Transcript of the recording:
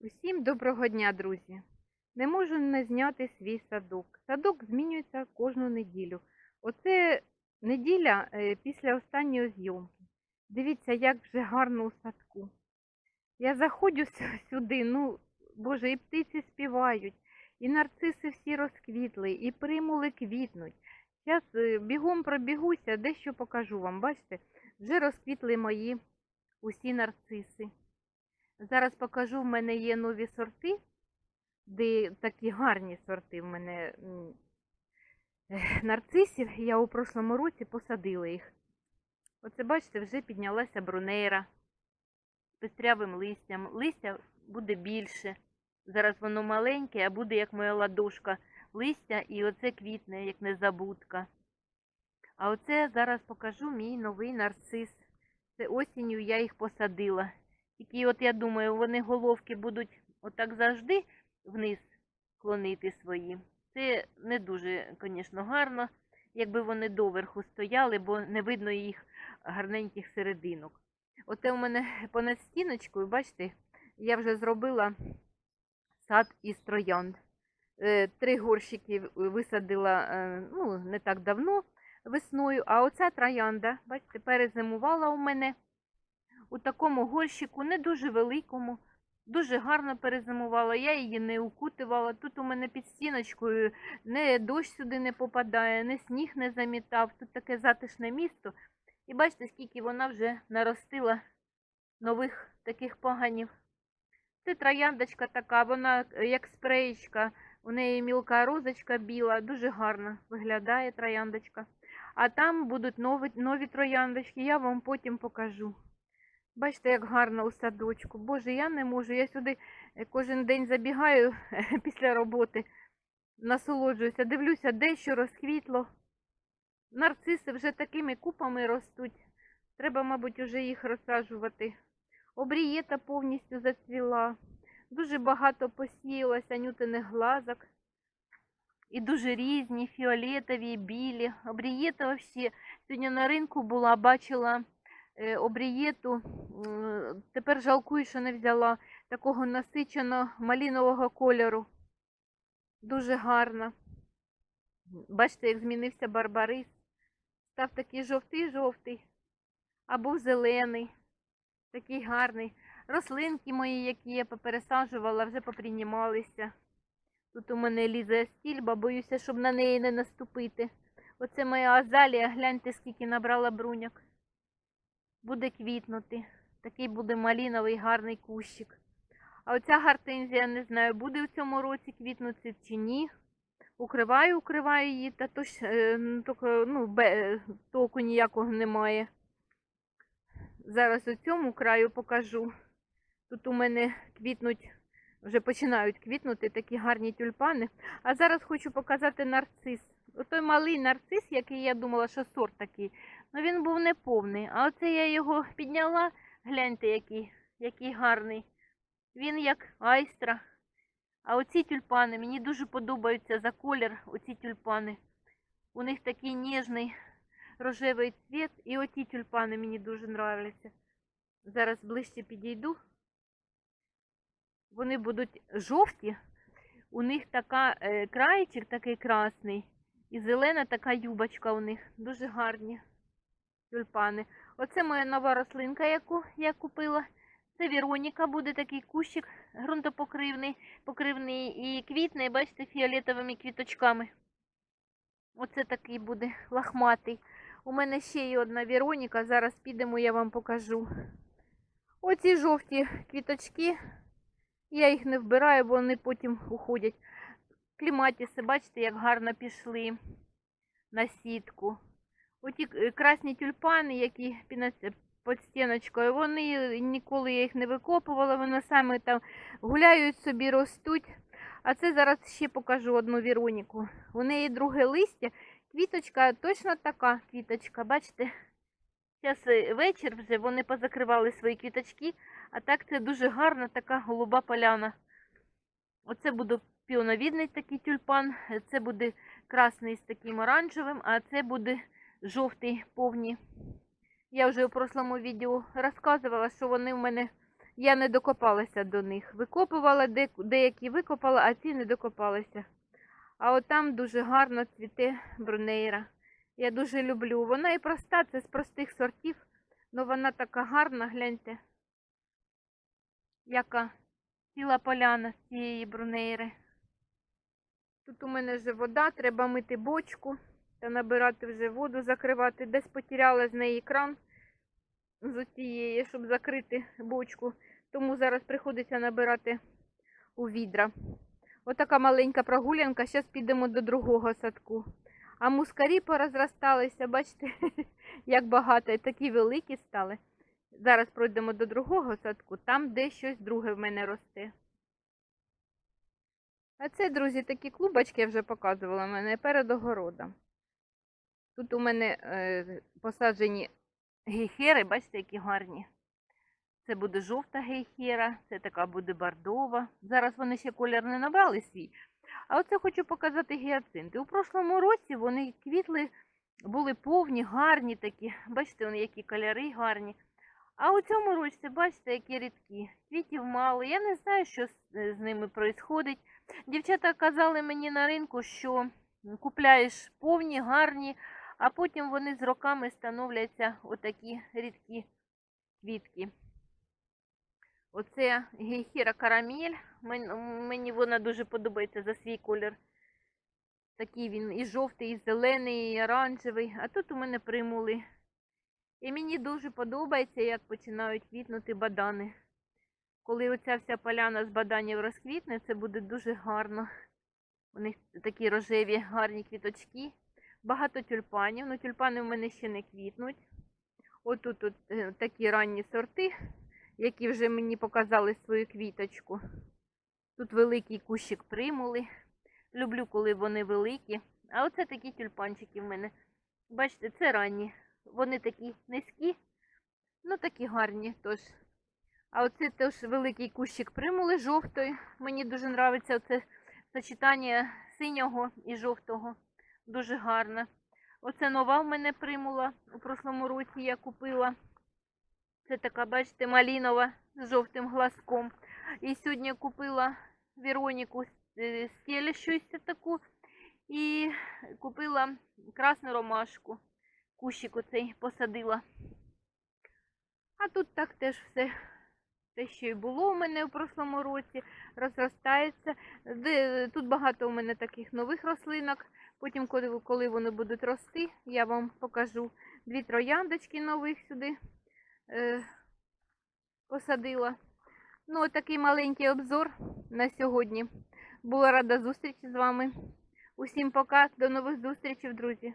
Усім доброго дня, друзі! Не можу не зняти свій садок. Садок змінюється кожну неділю. Оце неділя е, після останньої зйомки. Дивіться, як вже гарно у садку. Я заходжу сюди, ну, боже, і птиці співають, і нарциси всі розквітли, і примули квітнуть. Зараз бігом пробігуся, дещо покажу вам. Бачите, вже розквітли мої усі нарциси. Зараз покажу, в мене є нові сорти, де такі гарні сорти в мене нарцисів. Я у прошлому році посадила їх. Оце, бачите, вже піднялася брунейра з пестрявим листям. Листя буде більше. Зараз воно маленьке, а буде як моя ладошка листя, і оце квітне, як незабудка. А оце зараз покажу мій новий нарцис. Це осінню я їх посадила. Тільки от я думаю, вони головки будуть отак завжди вниз клонити свої. Це не дуже, звісно, гарно, якби вони доверху стояли, бо не видно їх гарненьких серединок. Оте у мене понад стіночкою, бачите, я вже зробила сад із троянд. Е, Три горщики висадила е, ну, не так давно весною, а оця троянда, бачите, перезимувала у мене у такому горщику, не дуже великому, дуже гарно перезимувала. Я її не укутувала. Тут у мене під стіночкою не дощ сюди не попадає, не сніг не замітав. Тут таке затишне місто. І бачите, скільки вона вже наростила нових таких поганів. Це трояндочка така, вона е, як спреєчка, у неї мілка розочка біла, дуже гарно виглядає трояндочка. А там будуть нові, нові трояндочки, я вам потім покажу. Бачите, як гарно у садочку. Боже, я не можу. Я сюди е, кожен день забігаю після роботи, насолоджуюся, дивлюся, де що розквітло. Нарциси вже такими купами ростуть. Треба, мабуть, уже їх розсаджувати. Обрієта повністю зацвіла. Дуже багато посіялося нютиних глазок. І дуже різні, фіолетові, білі. Обрієта взагалі. Сьогодні на ринку була, бачила обрієту. Тепер жалкую, що не взяла такого насиченого малінового кольору. Дуже гарно. Бачите, як змінився барбарис. Став такий жовтий-жовтий. Або зелений. Такий гарний. Рослинки мої, які я попересаджувала, вже попринімалися. Тут у мене лізе стільба, боюся, щоб на неї не наступити. Оце моя азалія, гляньте, скільки набрала бруняк. Буде квітнути. Такий буде маліновий гарний кущик. А оця гортензія, не знаю, буде в цьому році квітнути чи ні. Укриваю, укриваю її, та то е, ну, ну, бе, толку ніякого немає. Зараз у цьому краю покажу. Тут у мене квітнуть, вже починають квітнути такі гарні тюльпани. А зараз хочу показати нарцис. Отой малий нарцис, який я думала, що сорт такий, ну він був неповний. А оце я його підняла, гляньте, який, який гарний. Він як айстра. А оці тюльпани, мені дуже подобаються за колір оці тюльпани. У них такий ніжний рожевий цвіт. І оті тюльпани мені дуже нравляться. Зараз ближче підійду. Вони будуть жовті. У них така е, краєчик такий красний. І зелена така юбочка у них. Дуже гарні тюльпани. Оце моя нова рослинка, яку я купила. Це Вероніка, буде такий кущик ґрунтопокривний, покривний і квітний, бачите, фіолетовими квіточками. Оце такий буде лахматий. У мене ще є одна Вероніка, зараз підемо, я вам покажу. Оці жовті квіточки, я їх не вбираю, бо вони потім уходять. Кліматіси, бачите, як гарно пішли на сітку. Оті е, красні тюльпани, які під під стіночкою, вони ніколи я їх не викопувала, вони саме там гуляють собі, ростуть. А це зараз ще покажу одну Вероніку. У неї друге листя, квіточка точно така квіточка, бачите? Зараз вечір вже вони позакривали свої квіточки, а так це дуже гарна така голуба поляна. Оце буде піоновідний такий тюльпан, це буде красний з таким оранжевим, а це буде жовтий повні. Я вже у прошлому відео розказувала, що вони в мене Я не докопалася до них. Викопувала, де, деякі викопала, а ці не докопалася. А от там дуже гарно цвіте брунейра. Я дуже люблю. Вона і проста, це з простих сортів, але вона така гарна, гляньте. Яка ціла поляна з цієї брунейри. Тут у мене вже вода, треба мити бочку та набирати вже воду, закривати. Десь потеряла з неї кран з цієї, щоб закрити бочку. Тому зараз приходиться набирати у відра. Отака маленька прогулянка. Зараз підемо до другого садку. А мускарі порозросталися, бачите, як багато, такі великі стали. Зараз пройдемо до другого садку, там де щось друге в мене росте. А це, друзі, такі клубочки я вже показувала в мене перед огородом. Тут у мене е, посаджені гейхери, бачите, які гарні. Це буде жовта гейхера, це така буде бордова. Зараз вони ще колір не набрали свій. А оце хочу показати гіацинти. У прошлому році вони квітли, були повні, гарні такі. Бачите, вони які кольори гарні. А у цьому році, бачите, які рідкі. Квітів мало. Я не знаю, що з, з ними відбувається. Дівчата казали мені на ринку, що купляєш повні, гарні, а потім вони з роками становляться отакі рідкі квітки. Оце гейхіра карамель. Мені вона дуже подобається за свій колір. Такий він і жовтий, і зелений, і оранжевий. А тут у мене примули. І мені дуже подобається, як починають квітнути бадани. Коли оця вся поляна з баданів розквітне, це буде дуже гарно. У них такі рожеві гарні квіточки. Багато тюльпанів. Ну, тюльпани в мене ще не квітнуть. Отут от, е, такі ранні сорти, які вже мені показали свою квіточку. Тут великий кущик примули. Люблю, коли вони великі. А оце такі тюльпанчики в мене. Бачите, це ранні. Вони такі низькі, ну такі гарні тож. А оце теж великий кущик примули жовтої. Мені дуже подобається це сочетання синього і жовтого. Дуже гарно. Оце нова в мене примула. У прошлому році я купила. Це така, бачите, малінова з жовтим глазком. І сьогодні купила Вероніку е, стелящуюся таку. І купила красну ромашку. Кущик оцей посадила. А тут так теж все, те, що і було у мене у прошлому році, розростається. Тут багато у мене таких нових рослинок. Потім, коли, вони будуть рости, я вам покажу дві трояндочки нових сюди е, посадила. Ну, такий маленький обзор на сьогодні. Була рада зустрічі з вами. Усім пока, до нових зустрічей, друзі.